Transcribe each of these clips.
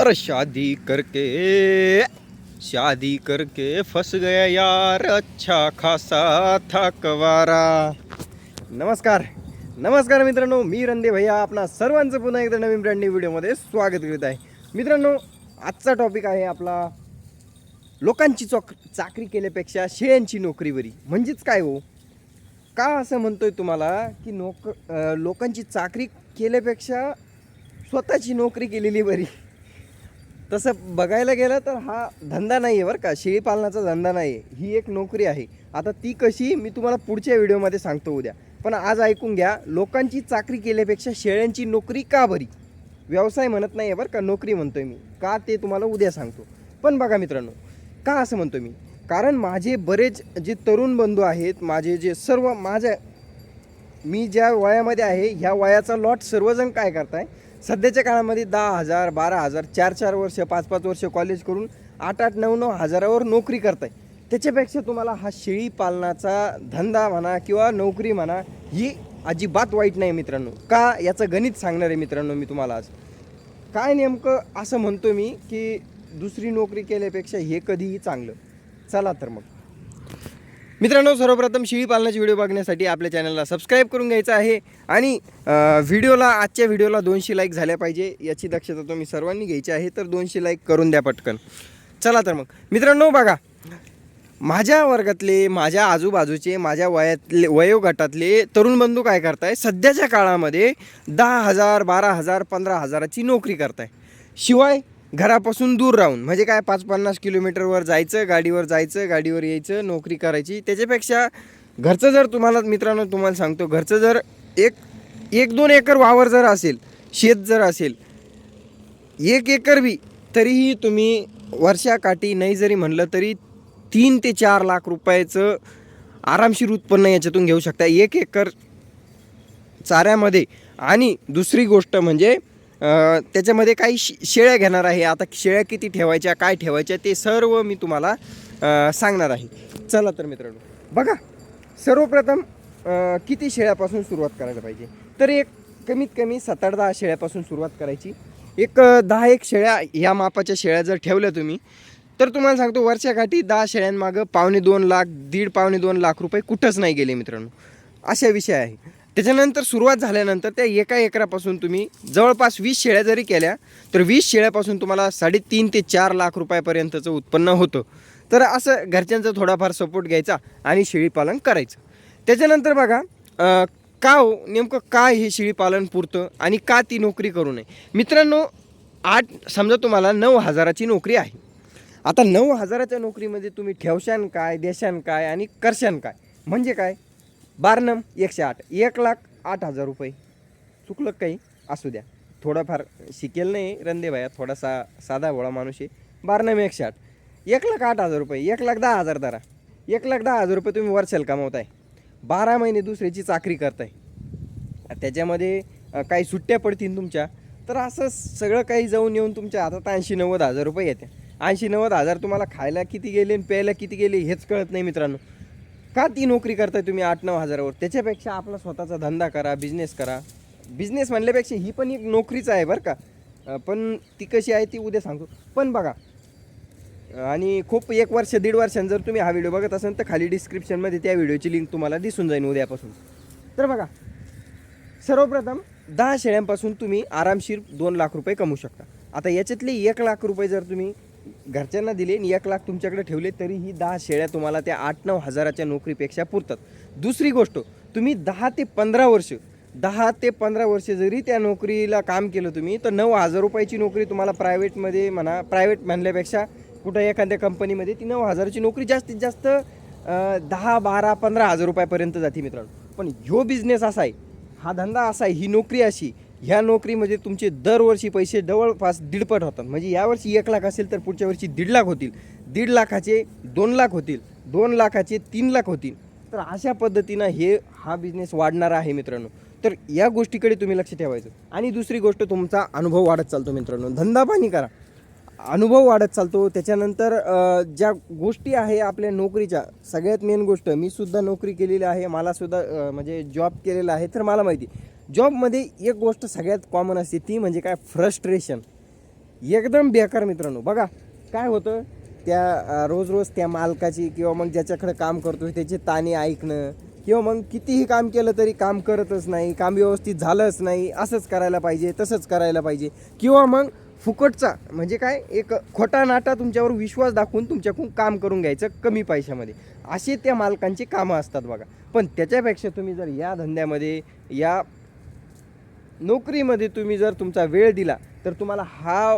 अरे शादी करके शादी करके फंस गया यार अच्छा खासा था नमस्कार नमस्कार मित्रांनो मी रंदे भैया आपणा सर्वांचं पुन्हा एकदा नवीन ब्रँड न्यू व्हिडिओमध्ये स्वागत करीत आहे. मित्रांनो आजचा टॉपिक आहे आपला लोकांची चौक चाकरी केल्यापेक्षा शेळ्यांची नोकरी बरी म्हणजेच काय हो? का असं म्हणतोय तुम्हाला की नोक लोकांची चाकरी केल्यापेक्षा स्वतःची नोकरी केलेली बरी? तसं बघायला गेलं तर हा धंदा नाही आहे बरं का. शेळीपालनाचा धंदा नाही आहे ही एक नोकरी आहे. आता ती कशी मी तुम्हाला पुढच्या व्हिडिओमध्ये सांगतो उद्या. पण आज ऐकून घ्या लोकांची चाकरी केल्यापेक्षा शेळ्यांची नोकरी का बरी? व्यवसाय म्हणत नाही आहे बरं का नोकरी म्हणतोय मी. का ते तुम्हाला उद्या सांगतो. पण बघा मित्रांनो का असं म्हणतो मी? कारण माझे बरेच जे तरुण बंधू आहेत माझे जे सर्व माझ्या मी ज्या वयामध्ये आहे ह्या वयाचा लॉट सर्वजण काय करताय? सध्याच्या काळामध्ये दहा हजार बारा हजार चार चार वर्ष पाच पाच वर्ष कॉलेज करून आठ आठ नऊ नऊ हजारावर नोकरी करताय. त्याच्यापेक्षा तुम्हाला हा शेळी पालनाचा धंदा म्हणा किंवा नोकरी म्हणा ही अजिबात वाईट नाही मित्रांनो. का याचं गणित सांगणार आहे मित्रांनो मी तुम्हाला आज. काय नेमकं असं म्हणतो मी की दुसरी नोकरी केल्यापेक्षा हे कधीही चांगलं. चला तर मग. मित्रांनो सर्वप्रथम शेळी पालनाचे व्हिडिओ बघण्यासाठी आपल्या चॅनलला सबस्क्राईब करून घ्यायचं आहे आणि व्हिडिओला आजच्या व्हिडिओला दोनशे लाईक झाल्या पाहिजे याची दक्षता तुम्ही सर्वांनी घ्यायची आहे तर दोनशे लाईक करून द्या पटकन. चला तर मग. मित्रांनो बघा. माझ्या वर्गातले माझ्या आजूबाजूचे माझ्या वयातले वयोगटातले तरुण बंधू काय करताय? सध्याच्या काळामध्ये दहा हजार बारा हजार पंधरा हजाराची नोकरी करताय. शिवाय घरापासून दूर राहून म्हणजे काय पाच पन्नास किलोमीटरवर जायचं गाडीवर जायचं गाडीवर यायचं नोकरी करायची त्याच्यापेक्षा घरचं जर तुम्हाला मित्रांनो तुम्हाला सांगतो घरचं जर एक एक दोन एकर वावर जर असेल शेत जर असेल एक एकर बी तरीही तुम्ही वर्षाकाठी नाही जरी म्हणलं तरी तीन ते चार लाख रुपयाचं आरामशीर उत्पन्न याच्यातून घेऊ शकता. एक एकर चाऱ्यामध्ये. आणि दुसरी गोष्ट म्हणजे त्याच्यामध्ये काही शे- शेळ्या घेणार आहे. आता शेळ्या किती ठेवायच्या काय ठेवायच्या ते सर्व मी तुम्हाला सांगणार आहे. चला तर मित्रांनो बघा. सर्वप्रथम किती शेळ्यापासून सुरुवात करायला पाहिजे? तर एक कमीत कमी सात आठ दहा शेळ्यापासून सुरुवात करायची. एक दहा एक शेळ्या या मापाच्या शेळ्या जर ठेवल्या तुम्ही तर तुम्हाला सांगतो वर्षाकाठी दहा शेळ्यांमागं पावणे दोन लाख दीड पावणे दोन लाख रुपये कुठंच नाही गेले मित्रांनो. अशा विषय आहे. त्याच्यानंतर सुरुवात झाल्यानंतर त्या एका एकरापासून तुम्ही जवळपास वीस शेळ्या जरी केल्या तर वीस शेळ्यापासून तुम्हाला साडेतीन ते चार लाख रुपयापर्यंतचं उत्पन्न होतं. तर असं घरच्यांचा थोडाफार सपोर्ट घ्यायचा आणि शेळीपालन करायचं. त्याच्यानंतर बघा का हो नेमकं काय हे शेळीपालन पुरतं आणि का ती नोकरी करू नये? मित्रांनो आठ समजा तुम्हाला नऊ हजाराची नोकरी आहे. आता नऊ हजाराच्या नोकरीमध्ये तुम्ही ठेवशान काय देशान काय आणि करशान काय? म्हणजे काय? बारनम एकशे आठ. एक लाख आठ हजार रुपये. चुकलं काही? असू द्या. थोडाफार शिकेल नाही रंदे भाया. थोडासा साधा भोळा माणूस आहे. बारनम एकशे आठ. एक लाख आठ हजार रुपये. एक लाख दहा हजार धरा. एक लाख दहा हजार रुपये तुम्ही वर्षाला कमावताय. बारा महिने दुसऱ्याची चाकरी करताय. त्याच्यामध्ये काही सुट्ट्या पडतील तुमच्या. तर असं सगळं काही जाऊन येऊन तुमच्या हातात ऐंशी नव्वद हजार रुपये येते. ऐंशी नव्वद हजार तुम्हाला खायला किती गेले आणि प्यायला किती गेले हेच कळत नाही मित्रांनो. का ती नोकरी करताय तुम्ही आठ नऊ हजारावर? त्याच्यापेक्षा आपला स्वतःचा धंदा करा बिझनेस करा. बिझनेस म्हणल्यापेक्षा ही पण एक नोकरीच आहे बरं का. पण ती कशी आहे ती उद्या सांगतो. पण बघा आणि खूप एक वर्ष दीड वर्षांनी जर तुम्ही हा व्हिडिओ बघत असाल तर खाली डिस्क्रिप्शनमध्ये त्या व्हिडिओची लिंक तुम्हाला दिसून जाईल उद्यापासून. तर बघा सर्वप्रथम दहा शेळ्यांपासून तुम्ही आरामशीर दोन लाख रुपये कमवू शकता. आता याच्यातले एक लाख रुपये जर तुम्ही घरच्यांना दिले आणि एक लाख तुमच्याकडे ठेवले तरीही दहा शेळ्या तुम्हाला त्या आठ नऊ हजाराच्या नोकरीपेक्षा पुरतात. दुसरी गोष्ट तुम्ही दहा ते पंधरा वर्ष दहा ते पंधरा वर्ष जरी त्या नोकरीला काम केलं तुम्ही तर नऊ हजार रुपयाची नोकरी तुम्हाला प्रायव्हेटमध्ये म्हणा प्रायव्हेट म्हणल्यापेक्षा कुठं एखाद्या कंपनीमध्ये ती नऊ हजाराची नोकरी जास्तीत जास्त दहा बारा पंधरा हजार रुपयापर्यंत जाते मित्रांनो. पण ह्यो बिझनेस असा आहे हा धंदा असा आहे ही नोकरी अशी ह्या नोकरीमध्ये तुमचे दरवर्षी पैसे जवळपास दीडपट होतात. म्हणजे यावर्षी एक लाख असेल तर पुढच्या वर्षी दीड लाख होतील. दीड लाखाचे दोन लाख होतील. दोन लाखाचे तीन लाख होतील. तर अशा पद्धतीनं हे हा बिझनेस वाढणार आहे मित्रांनो. तर या गोष्टीकडे तुम्ही लक्ष ठेवायचं. आणि दुसरी गोष्ट तुमचा अनुभव वाढत चालतो मित्रांनो. धंदा पाणी करा. अनुभव वाढत चालतो. त्याच्यानंतर ज्या गोष्टी आहे आपल्या नोकरीच्या सगळ्यात मेन गोष्ट मी सुद्धा नोकरी केलेली आहे मला सुद्धा म्हणजे जॉब केलेला आहे तर मला माहिती. जॉबमध्ये एक गोष्ट सगळ्यात कॉमन असते ती म्हणजे काय? फ्रस्ट्रेशन एकदम बेकार मित्रांनो. बघा काय होतं? त्या रोज रोज त्या मालकाची किंवा मग ज्याच्याकडे काम करतोय त्याचे ताणे ऐकणं किंवा मग कितीही काम केलं तरी काम करतच नाही काम व्यवस्थित झालंच नाही असंच करायला पाहिजे तसंच करायला पाहिजे. किंवा मग फुकटचा म्हणजे काय? एक खोटा नाटा तुमच्यावर विश्वास दाखवून तुमच्याकडून काम करून घ्यायचं कमी पैशामध्ये. असे त्या मालकांची कामं असतात बघा. पण त्याच्यापेक्षा तुम्ही जर या धंद्यामध्ये या नोकरीमध्ये तुम्ही जर तुमचा वेळ दिला तर तुम्हाला हा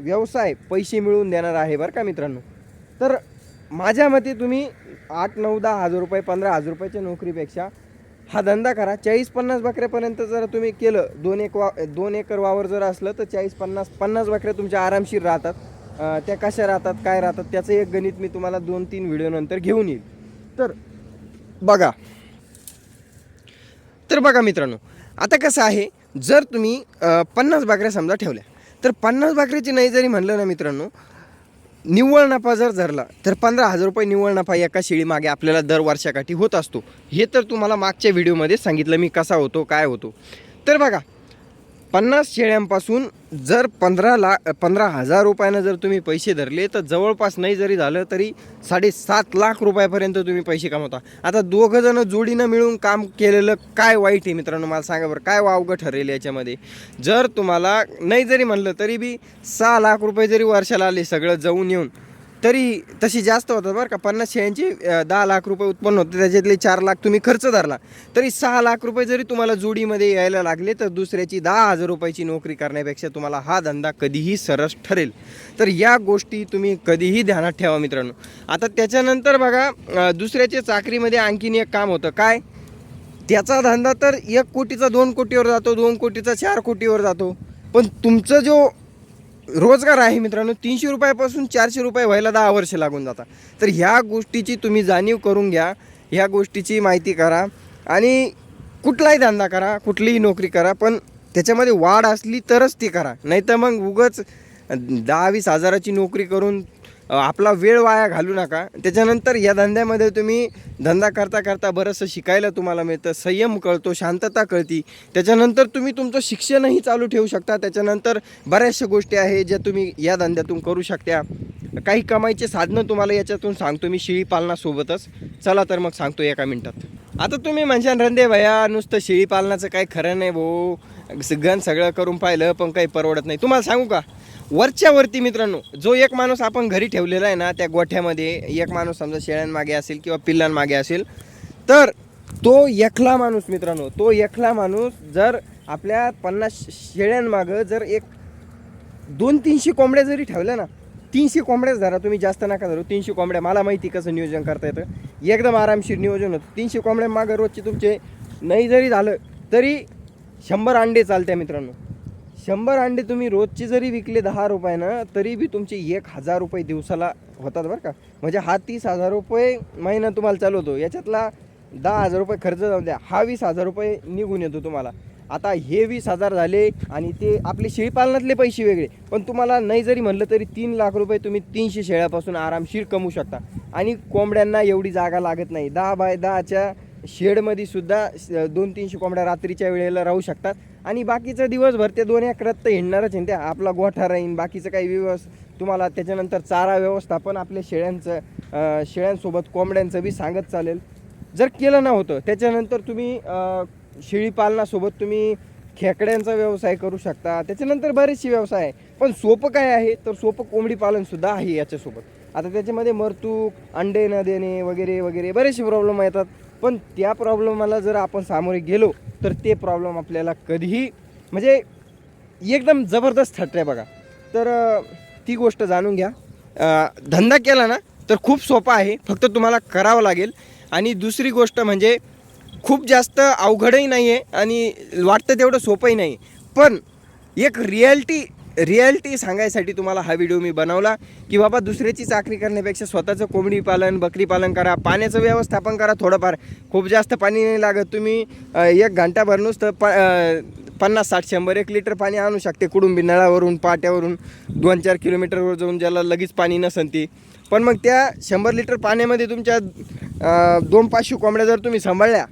व्यवसाय पैसे मिळवून देणार आहे बरं का मित्रांनो? तर माझ्या मते तुम्ही आठ नऊ दहा हजार रुपये पंधरा हजार रुपयाच्या नोकरीपेक्षा हा धंदा करा. चाळीस पन्नास बकऱ्यापर्यंत जर तुम्ही केलं दोन एक वा दोन एकर वावर जर असलं तर चाळीस पन्नास पन्नास बकऱ्या तुमच्या आरामशीर राहतात. त्या कशा राहतात काय राहतात त्याचं एक गणित मी तुम्हाला दोन तीन व्हिडिओनंतर घेऊन येईल. तर बघा. तर बघा मित्रांनो आता कसं आहे जर तुम्ही पन्नास भाकऱ्या समजा ठेवल्या तर पन्नास भाकरीची नाही जरी म्हणलं ना मित्रांनो निव्वळ नफा जर धरला तर पंधरा हजार रुपये निव्वळ नफा एका शेळीमागे आपल्याला दर वर्षाकाठी होत असतो. हे तर तुम्हाला मागच्या व्हिडिओमध्ये सांगितलं मी कसा होतो काय होतो. तर बघा पन्नास शेळ्यांपासून जर पंधरा ला पंधरा हजार रुपयानं जर तुम्ही पैसे धरले तर जवळपास नाही जरी झालं तरी साडेसात लाख रुपयापर्यंत तुम्ही पैसे कमवता. आता दोघं जण जोडीनं मिळून काम केलेलं काय वाईट आहे मित्रांनो? मला सांगा बरं काय वावगं ठरेल याच्यामध्ये? जर तुम्हाला नाही जरी म्हणलं तरी बी सहा लाख रुपये जरी वर्षाला आले सगळं जाऊन येऊन तरी तशी जास्त होतात बरं का. पन्नास शेळ्यांची दहा लाख रुपये उत्पन्न होते. त्याच्यातले चार लाख तुम्ही खर्च धरला. तरी सहा लाख रुपये जरी तुम्हाला जोडीमध्ये यायला लागले तर दुसऱ्याची दहा हजार रुपयाची नोकरी करण्यापेक्षा तुम्हाला हा धंदा कधीही सरस ठरेल. तर या गोष्टी तुम्ही कधीही ध्यानात ठेवा मित्रांनो. आता त्याच्यानंतर बघा दुसऱ्याच्या चाकरीमध्ये आणखीन एक काम होतं. काय? त्याचा धंदा तर एक कोटीचा दोन कोटीवर जातो दोन कोटीचा चार कोटीवर जातो. पण तुमचं जो रोजगार आहे मित्रांनो. तीनशे रुपयापासून चारशे रुपये व्हायला दहा वर्ष लागून जातात. तर ह्या गोष्टीची तुम्ही जाणीव करून घ्या. ह्या गोष्टीची माहिती करा. आणि कुठलाही धंदा करा कुठलीही नोकरी करा पण त्याच्यामध्ये वाढ असली तरच ती करा. नाही तर मग उगच दहा वीस हजाराची नोकरी करून आपला वेळ वाया घालू नका. त्याच्यानंतर या धंद्यामध्ये तुम्ही धंदा करता करता बरंचसं शिकायला तुम्हाला मिळतं संयम कळतो शांतता कळती. त्याच्यानंतर तुम्ही तुमचं शिक्षणही चालू ठेवू शकता. त्याच्यानंतर बऱ्याचशा गोष्टी आहे ज्या तुम्ही या धंद्यातून करू शकता काही कमाईचे साधनं तुम्हाला याच्यातून सांगतो मी शेळी पालनासोबतच. चला तर मग सांगतो एका मिनटात. आता तुम्ही म्हणशान रंदे भया नुसतं शेळी पालनाचं काही खरं नाही भाऊ. गण सगळं करून पाहिलं पण काही परवडत नाही. तुम्हाला सांगू का? वरच्या वरती मित्रांनो जो एक माणूस आपण घरी ठेवलेला आहे ना त्या गोठ्यामध्ये एक माणूस समजा शेळ्यांमागे असेल किंवा पिल्लांमागे असेल तर तो एकला माणूस मित्रांनो तो एकला माणूस जर आपल्या पन्नास शेळ्यांमागं जर एक दोन तीनशे कोंबड्या जरी ठेवल्या ना तीनशे कोंबड्याच धरा तुम्ही जास्त नका धरू तीनशे कोंबड्या मला माहिती कसं नियोजन करता येतं. एकदम आरामशीर नियोजन होतं. तीनशे कोंबड्या मागं रोजचे तुमचे नाही जरी झालं तरी शंभर अंडे चालते मित्रांनो. शंभर अंडे तुम्ही रोजचे जरी विकले दहा रुपयानं तरी बी तुमचे एक हजार रुपये दिवसाला होतात बरं का. म्हणजे हा तीस हजार रुपये महिना तुम्हाला चालू होतो याच्यातला दहा हजार रुपये खर्च जाऊन द्या. हा वीस हजार रुपये निघून येतो तुम्हाला. आता हे वीस हजार झाले आणि ते आपले शेळीपालनातले पैसे वेगळे. पण तुम्हाला नाही जरी म्हणलं तरी तीन लाख रुपये तुम्ही तीनशे शेळ्यापासून आरामशीर कमवू शकता. आणि कोंबड्यांना एवढी जागा लागत नाही. दहा बाय दहाच्या शेडमध्ये सुद्धा दोन तीनशे कोंबड्या रात्रीच्या वेळेला राहू शकतात. आणि बाकीचं दिवसभर ते दोन एकरात तर हिंडणारच आहे. त्या आपला गोठा राहीन बाकीचं काही व्यवस्थ तुम्हाला त्याच्यानंतर चारा व्यवस्थापन आपल्या शेळ्यांचं शेळ्यांसोबत कोंबड्यांचं बी सांगत चालेल. जर केलं नव्हतं त्याच्यानंतर तुम्ही शेळीपालनासोबत तुम्ही खेकड्यांचा व्यवसाय करू शकता. त्याच्यानंतर बरेचसे व्यवसाय आहे. पण सोपं काय आहे? तर सोपं कोंबडी पालनसुद्धा आहे याच्यासोबत. आता त्याच्यामध्ये मरतूक अंडे न देणे वगैरे वगैरे बरेचसे प्रॉब्लेम येतात. पण त्या प्रॉब्लेमाला जर आपण सामोरे गेलो तर ते प्रॉब्लेम आपल्याला कधीही म्हणजे एकदम जबरदस्त ठरते बघा. तर ती गोष्ट जाणून घ्या. धंदा केला ना तर खूप सोपा आहे. फक्त तुम्हाला करावं लागेल. आणि दुसरी गोष्ट म्हणजे खूप जास्त अवघडही नाही आहे आणि वाटतं तेवढं सोपंही नाही. पण एक रियालिटी रियालिटी सांगायसाठी तुम्हाला हा व्हिडिओ मी बनवला की बाबा दुसऱ्याची चाकरी करण्यापेक्षा स्वतःचं कोंबडी पालन बकरी पालन करा पाण्याचं व्यवस्थापन करा थोडंफार. खूप जास्त पाणी नाही लागत. तुम्ही एक घंटा नुसतं तर प पन्नास साठ शंभर एक लिटर पाणी आणू शकते कुडुंबी नळावरून पाट्यावरून दोन चार किलोमीटरवर जाऊन ज्याला लगेच पाणी नसन ती. पण मग त्या शंभर लिटर पाण्यामध्ये तुमच्या दोन पाचशे कोंबड्या जर तुम्ही सांभाळल्या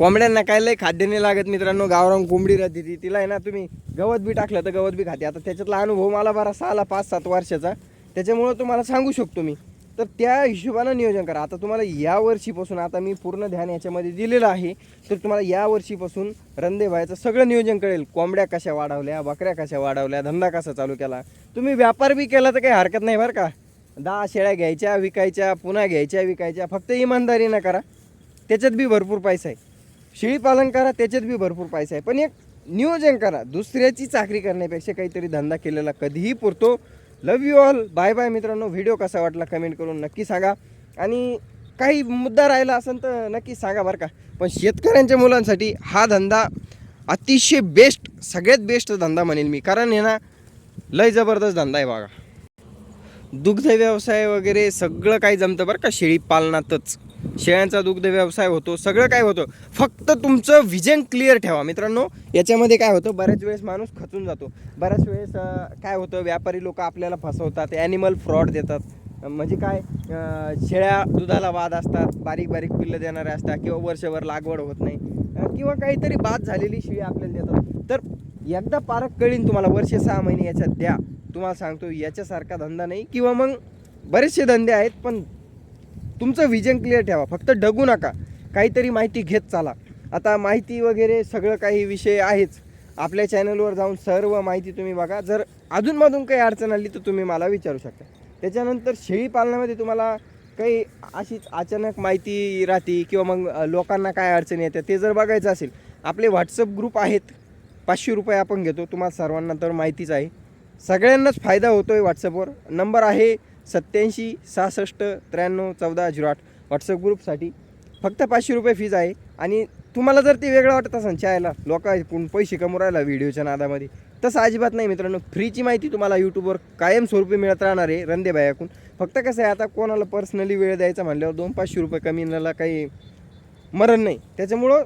कोंबड्यांना काय लय खाद्य नाही लागत मित्रांनो. गावरान कोंबडी राहते ती. तिला आहे ना तुम्ही गवत बी टाकलं तर गवत बी खाते. आता त्याच्यातला अनुभव मला बराचसा आला पाच सात वर्षाचा. त्याच्यामुळं तुम्हाला सांगू शकतो मी. तर त्या हिशोबानं नियोजन करा. आता तुम्हाला या वर्षीपासून आता मी पूर्ण ध्यान याच्यामध्ये दिलेलं आहे. तर तुम्हाला या वर्षीपासून रंदे व्हायचं सगळं नियोजन कळेल. कोंबड्या कशा वाढवल्या बकऱ्या कशा वाढवल्या धंदा कसा चालू केला. तुम्ही व्यापार बी केला तर काही हरकत नाही बरं का. दहा शेळ्या घ्यायच्या विकायच्या पुन्हा घ्यायच्या विकायच्या. फक्त इमानदारीनं करा. त्याच्यात बी भरपूर पैसा आहे. शेळी पालन करा त्याच्यात बी भरपूर पैसा आहे. पण एक नियोजन करा. दुसऱ्याची चाकरी करण्यापेक्षा काहीतरी धंदा केलेला कधीही पुरतो. Love you all bye bye मित्रांनो. व्हिडिओ कसा वाटला कमेंट करून नक्की सांगा. आणि काही मुद्दा राहिला असेल तर नक्की सांगा बरं का. पण शेतकऱ्यांच्या मुलांसाठी हा धंदा अतिशय बेस्ट सगळ्यात बेस्ट धंदा म्हणेल मी. कारण हे ना लय जबरदस्त धंदा आहे बघा. दुग्ध व्यवसाय वगैरे सगळं काही जमतं बरं का शेळी पालनातच शेळ्यांचा दुग्ध व्यवसाय होतो सगळं काय होतं फक्त तुमचं विजन क्लिअर ठेवा. मित्रांनो याच्यामध्ये काय होतं बऱ्याच वेळेस माणूस खचून जातो. बऱ्याच वेळेस काय होतं व्यापारी लोक आपल्याला फसवतात ॲनिमल फ्रॉड देतात. म्हणजे काय शेळ्या दुधाला वाद असतात बारीक बारीक पिल्लं देणारे असतात किंवा वर्षभर लागवड होत नाही किंवा काहीतरी बाद झालेली शेळी आपल्याला देतात. तर एकदा पारख कळीन तुम्हाला वर्ष सहा महिने याच्यात द्या. तुम्हाला सांगतो याच्यासारखा धंदा नाही किंवा मग बरेचसे धंदे आहेत पण तुमचं विजन क्लिअर ठेवा. फक्त डगू नका. काहीतरी माहिती घेत चाला. आता माहिती वगैरे सगळं काही विषय आहेच. आपल्या चॅनलवर जाऊन सर्व माहिती तुम्ही बघा. जर अजूनमधून काही अडचण आली तर तुम्ही मला विचारू शकता. त्याच्यानंतर शेळी पालनामध्ये तुम्हाला काही अशीच अचानक माहिती राहते किंवा मग लोकांना काय अडचणी येतात ते जर बघायचं असेल आपले व्हॉट्सअप ग्रुप आहेत. पाचशे रुपये आपण घेतो. तुम्हाला सर्वांना तर माहितीच आहे. सगळ्यांनाच फायदा होतो आहे व्हॉट्सअपवर नंबर आहे सत्याऐंशी सहासष्ट त्र्याण्णव चौदा झिरो आठ व्हॉट्सअप ग्रुपसाठी फक्त पाचशे रुपये फीज आहे. आणि तुम्हाला जर ते वेगळं वाटत असेल चायला लोक पण पैसे कमवू राहिला व्हिडिओच्या नादामध्ये तसं अजिबात नाही मित्रांनो. फ्रीची माहिती तुम्हाला यूट्यूबवर कायमस्वरूपी मिळत राहणार आहे रंदेबायाकून फक्त कसं आहे आता कोणाला पर्सनली वेळ द्यायचा म्हणल्यावर दोन पाचशे रुपये कमी नला काही मरण नाही. त्याच्यामुळं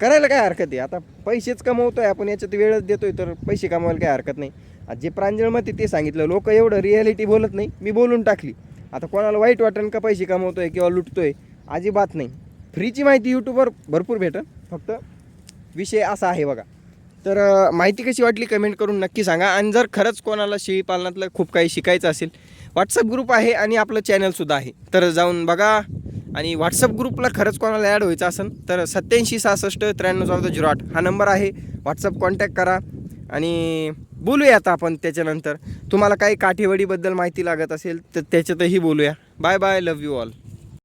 करायला काय हरकत आहे? आता पैसेच कमवतो आहे आपण याच्यात वेळच देतोय तर पैसे कमवायला काय हरकत नाही. जे प्रांजळ मते ते सांगितलं. लोक एवढं रिॲलिटी बोलत नाही. मी बोलून टाकली. आता कोणाला वाईट वाटेल का पैसे कमवतोय किंवा लुटतोय अजिबात नाही. फ्रीची माहिती यूट्यूबवर भरपूर भेटन फक्त विषय असा आहे बघा. तर माहिती कशी वाटली कमेंट करून नक्की सांगा. आणि जर खरंच कोणाला शेळीपालनातलं खूप काही शिकायचं असेल व्हॉट्सअप ग्रुप आहे आणि आपलं चॅनलसुद्धा आहे. तर जाऊन बघा. आणि व्हॉट्सअप ग्रुपला खरंच कोणाला ॲड व्हायचं असेल तर सत्याऐंशी सहासष्ट त्र्याण्णव चौदा झिरो आठ हा नंबर आहे. व्हॉट्सअप कॉन्टॅक्ट करा. आणि बोलूया आता आपण त्याच्यानंतर. तुम्हाला काही काठीवडीबद्दल माहिती लागत असेल तर त्याच्यातही बोलूया. Bye bye love you all